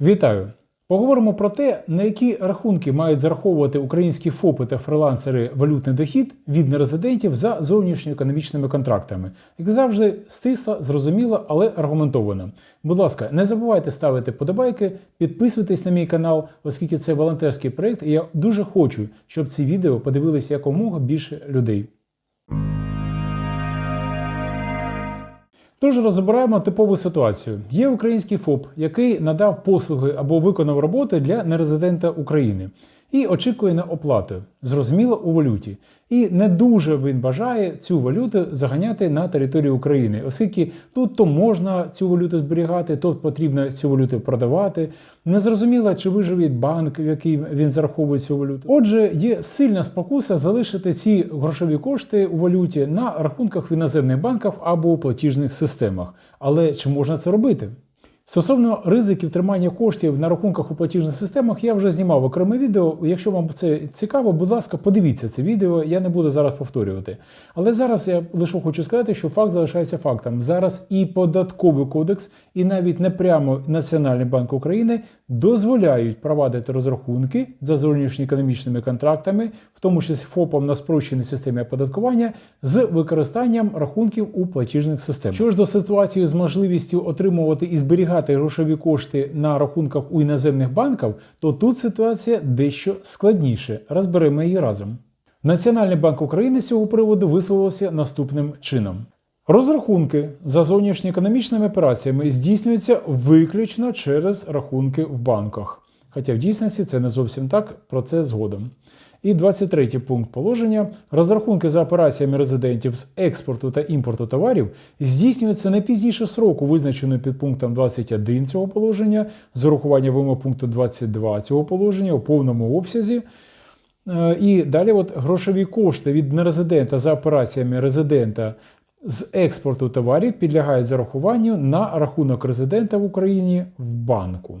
Вітаю! Поговоримо про те, на які рахунки мають зараховувати українські ФОПи та фрилансери валютний дохід від нерезидентів за зовнішньоекономічними контрактами. Як завжди, стисло, зрозуміло, але аргументовано. Будь ласка, не забувайте ставити подобайки, підписуйтесь на мій канал, оскільки це волонтерський проект, і я дуже хочу, щоб ці відео подивилися якомога більше людей. Тож розбираємо типову ситуацію. Є український ФОП, який надав послуги або виконав роботи для нерезидента України і очікує на оплату, зрозуміло, у валюті. І не дуже він бажає цю валюту заганяти на територію України, оскільки тут то можна цю валюту зберігати, тут потрібно цю валюту продавати. Незрозуміло, чи виживе банк, в який він зараховує цю валюту. Отже, є сильна спокуса залишити ці грошові кошти у валюті на рахунках в іноземних банках або у платіжних системах. Але чи можна це робити? Стосовно ризиків тримання коштів на рахунках у платіжних системах, я вже знімав окреме відео. Якщо вам це цікаво, будь ласка, подивіться це відео, я не буду зараз повторювати. Але зараз я лише хочу сказати, що факт залишається фактом. Зараз і податковий кодекс, і навіть не прямо Національний банк України дозволяють провадити розрахунки за зовнішньоекономічними контрактами, в тому числі ФОПом на спрощеній системі оподаткування, з використанням рахунків у платіжних системах. Що ж до ситуації з можливістю отримувати і зберігати грошові кошти на рахунках у іноземних банків, то тут ситуація дещо складніше. Розберемо її разом. Національний банк України з цього приводу висловився наступним чином. Розрахунки за зовнішньоекономічними операціями здійснюються виключно через рахунки в банках. Хоча в дійсності це не зовсім так, про це згодом. І 23 пункт положення. Розрахунки за операціями резидентів з експорту та імпорту товарів здійснюються не пізніше сроку, визначеного під пунктом 21 цього положення, з урахуванням вимог пункту 22 цього положення у повному обсязі. Е, І далі от грошові кошти від нерезидента за операціями резидента з експорту товарів підлягають зарахуванню на рахунок резидента в Україні в банку.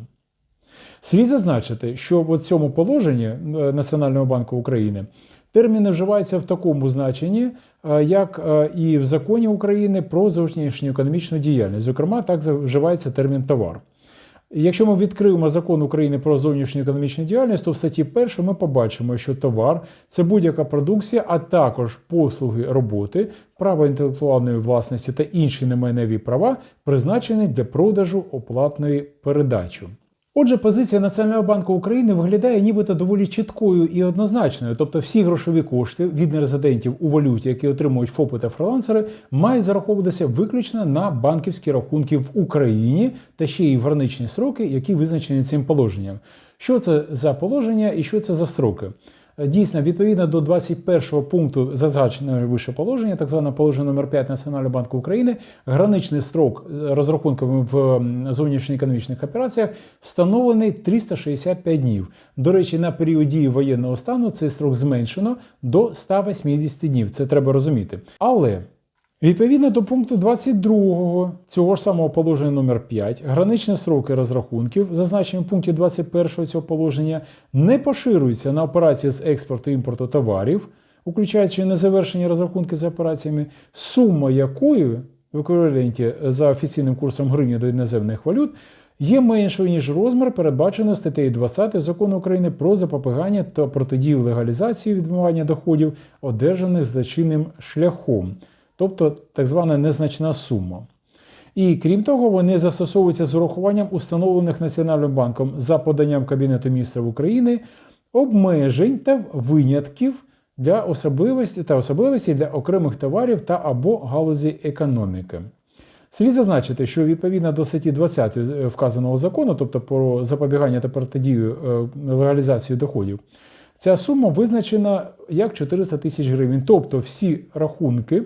Слід зазначити, що в цьому положенні е, Національного банку України терміни вживаються в такому значенні, е, як е, і в законі України про зовнішньоекономічну діяльність. Зокрема, так вживається термін товар. Якщо ми відкриємо закон України про зовнішню економічну діяльність, то в статті 1 ми побачимо, що товар це будь-яка продукція, а також послуги роботи, право інтелектуальної власності та інші немайневі права, призначені для продажу оплатної передачі. Отже, позиція Національного банку України виглядає нібито доволі чіткою і однозначною. Тобто всі грошові кошти від нерезидентів у валюті, які отримують ФОПи та фрилансери, мають зараховуватися виключно на банківські рахунки в Україні та ще й в граничні сроки, які визначені цим положенням. Що це за положення і що це за строки? Дійсно, відповідно до 21 пункту зазначеного вище положення, так зване положення номер 5 Національного банку України, граничний строк розрахунками в зовнішньоекономічних операціях встановлений 365 днів. До речі, на період дії воєнного стану цей строк зменшено до 180 днів. Це треба розуміти. Але Відповідно до пункту 22 цього ж самого положення номер 5 граничні сроки розрахунків, зазначені в пункті 21 цього положення, не поширюються на операції з експорту імпорту товарів, включаючи незавершені розрахунки з операціями, сума якої в еквіваленті за офіційним курсом гривні до іноземних валют є меншою, ніж розмір, передбачений статтею 20 закону України про запобігання та протидію легалізації відмивання доходів, одержаних злочинним шляхом тобто так звана незначна сума. І крім того, вони застосовуються з урахуванням установлених Національним банком за поданням Кабінету міністрів України обмежень та винятків для особливості та особливості для окремих товарів та або галузі економіки. Слід зазначити, що відповідно до статті 20 вказаного закону, тобто про запобігання та протидію легалізації доходів, ця сума визначена як 400 тисяч гривень. Тобто всі рахунки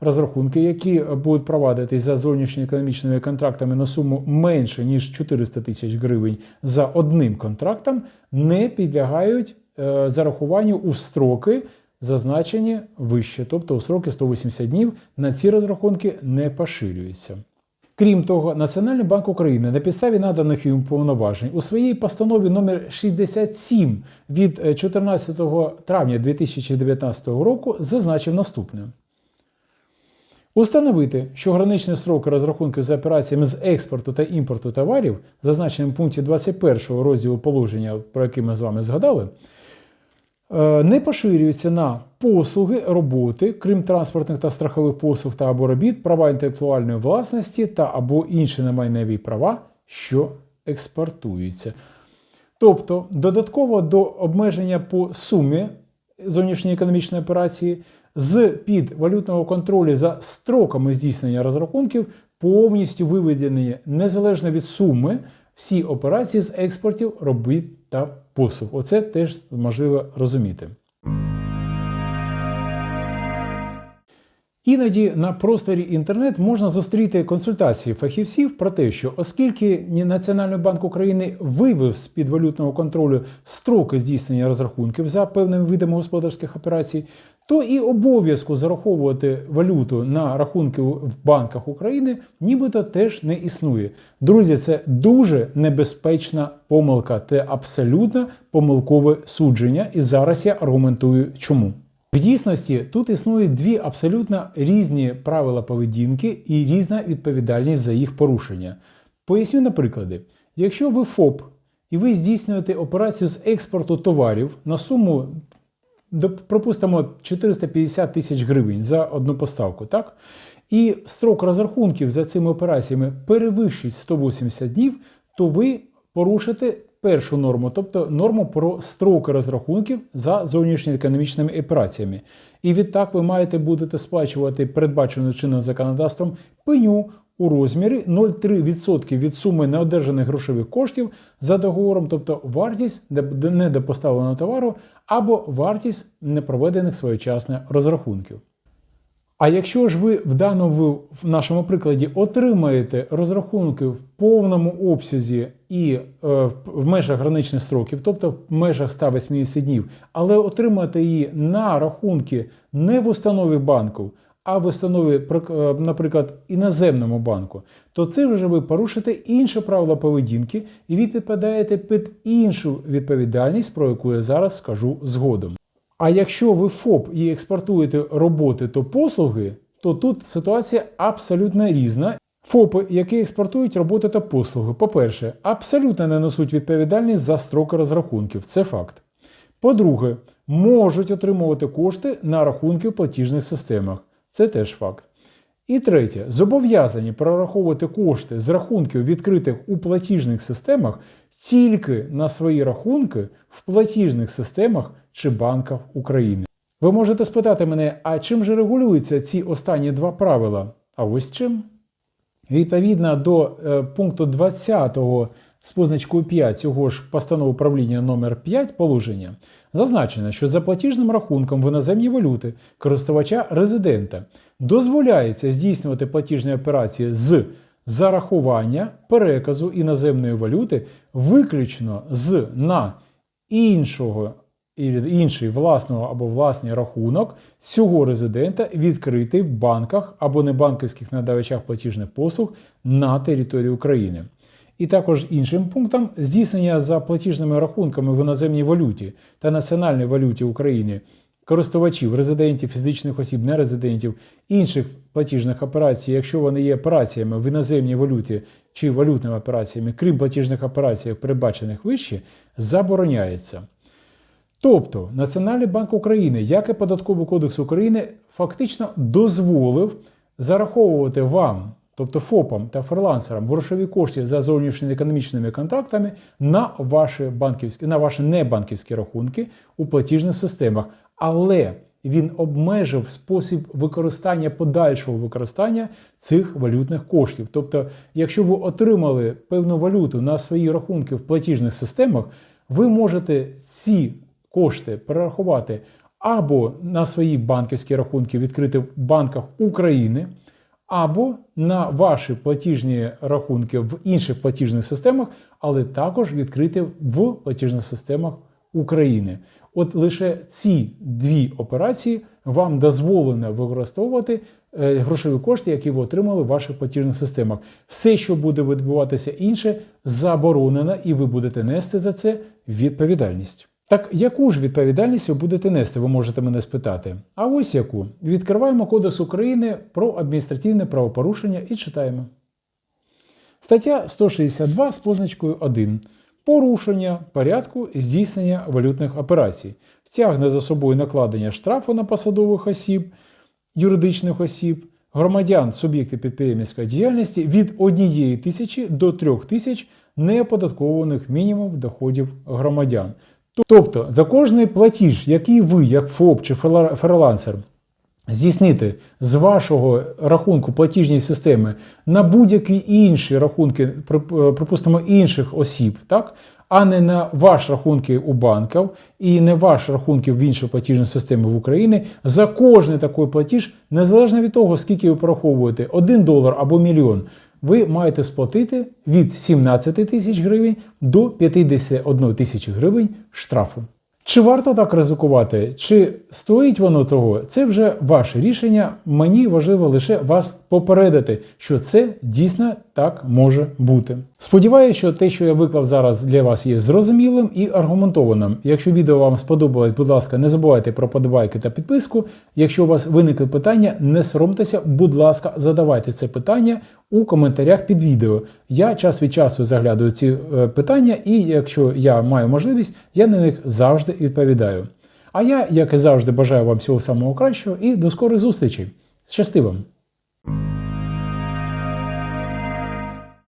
розрахунки, які будуть провадитись за зовнішньоекономічними контрактами на суму менше ніж 400 тисяч гривень за одним контрактом, не підлягають е, зарахуванню у строки, зазначені вище, тобто у строки 180 днів на ці розрахунки не поширюються. Крім того, Національний банк України на підставі наданих їм повноважень у своїй постанові номер 67 від 14 травня 2019 року зазначив наступне. Установити, що граничні строки розрахунків за операціями з експорту та імпорту товарів, зазначеним в пункті 21 розділу положення, про яке ми з вами згадали, е, не поширюються на послуги роботи, крім транспортних та страхових послуг та або робіт, права інтелектуальної власності та або інші немайнові права, що експортуються. Тобто, додатково до обмеження по сумі зовнішньої економічної операції з під валютного контролю за строками здійснення розрахунків повністю виведені незалежно від суми всі операції з експортів, робіт та послуг. Оце теж можливо розуміти. Іноді на просторі інтернет можна зустріти консультації фахівців про те, що оскільки Національний банк України вивів з під валютного контролю строки здійснення розрахунків за певними видами господарських операцій, то і обов'язку зараховувати валюту на рахунки в банках України нібито теж не існує. Друзі, це дуже небезпечна помилка, це абсолютно помилкове судження, і зараз я аргументую чому. В дійсності тут існують дві абсолютно різні правила поведінки і різна відповідальність за їх порушення. Поясню на прикладі. Якщо ви ФОП і ви здійснюєте операцію з експорту товарів на суму, пропустимо, 450 тисяч гривень за одну поставку, так? І строк розрахунків за цими операціями перевищить 180 днів, то ви порушите першу норму, тобто норму про строки розрахунків за зовнішньоекономічними операціями. І відтак ви маєте будете сплачувати передбачену чинним законодавством пеню у розмірі 0,3% від суми неодержаних грошових коштів за договором, тобто вартість недопоставленого товару або вартість непроведених своєчасно розрахунків. А якщо ж ви в даному в нашому прикладі отримаєте розрахунки в повному обсязі і е, в- межах граничних строків, тобто в межах 180 днів, але отримаєте її на рахунки не в установі банку, а в установі, е, наприклад, іноземному банку, то це вже ви порушите інше правило поведінки, і ви підпадаєте під іншу відповідальність, про яку я зараз скажу згодом. А якщо ви ФОП і експортуєте роботи та послуги, то тут ситуація абсолютно різна. ФОПи, які експортують роботи та послуги, по-перше, абсолютно не несуть відповідальність за строки розрахунків. Це факт. По-друге, можуть отримувати кошти на рахунки в платіжних системах. Це теж факт. І третє, зобов'язані прораховувати кошти з рахунків, відкритих у платіжних системах, тільки на свої рахунки в платіжних системах чи банках України. Ви можете спитати мене, а чим же регулюються ці останні два правила? А ось чим? Відповідно до е, пункту 20 з позначкою 5 цього ж постанови управління номер 5 положення зазначено, що за платіжним рахунком в іноземній валюти користувача резидента дозволяється здійснювати платіжні операції з зарахування переказу іноземної валюти виключно з на іншого інший власного або власний рахунок цього резидента відкритий в банках або небанківських надавачах платіжних послуг на території України. І також іншим пунктом здійснення за платіжними рахунками в іноземній валюті та національній валюті України користувачів, резидентів, фізичних осіб, нерезидентів, інших платіжних операцій, якщо вони є операціями в іноземній валюті чи валютними операціями, крім платіжних операцій, передбачених вище, забороняється. Тобто Національний банк України, як і Податковий кодекс України, фактично дозволив зараховувати вам, тобто ФОПам та фрилансерам, грошові кошти за зовнішніми економічними контрактами на ваші банківські, на ваші небанківські рахунки у платіжних системах. Але він обмежив спосіб використання подальшого використання цих валютних коштів. Тобто, якщо ви отримали певну валюту на свої рахунки в платіжних системах, ви можете ці кошти перерахувати або на свої банківські рахунки відкрити в банках України, або на ваші платіжні рахунки в інших платіжних системах, але також відкрити в платіжних системах України. От лише ці дві операції вам дозволено використовувати е, грошові кошти, які ви отримали в ваших платіжних системах. Все, що буде відбуватися інше, заборонено, і ви будете нести за це відповідальність. Так яку ж відповідальність ви будете нести, ви можете мене спитати. А ось яку. Відкриваємо Кодекс України про адміністративне правопорушення і читаємо. Стаття 162 з позначкою 1. Порушення порядку здійснення валютних операцій. Втягне за собою накладення штрафу на посадових осіб, юридичних осіб, громадян суб'єктів підприємницької діяльності від 1 тисячі до 3 тисяч неоподаткованих мінімум доходів громадян. Тобто за кожний платіж, який ви, як ФОП чи фрила- фрилансер, здійснити з вашого рахунку платіжної системи на будь-які інші рахунки, е, припустимо, інших осіб, так? а не на ваш рахунки у банків і не ваш рахунки в іншій платіжній системі в Україні, за кожний такий платіж, незалежно від того, скільки ви пораховуєте, 1 долар або мільйон, ви маєте сплатити від 17 тисяч гривень до 51 тисячі гривень штрафу. Чи варто так ризикувати, чи стоїть воно того, це вже ваше рішення. Мені важливо лише вас попередити, що це дійсно так може бути. Сподіваюся, що те, що я виклав зараз для вас, є зрозумілим і аргументованим. Якщо відео вам сподобалось, будь ласка, не забувайте про подобайки та підписку. Якщо у вас виникли питання, не соромтеся, будь ласка, задавайте це питання у коментарях під відео. Я час від часу заглядаю ці е, питання, і якщо я маю можливість, я на них завжди відповідаю. А я, як і завжди, бажаю вам всього самого кращого і до скорих зустрічей. Щасти вам!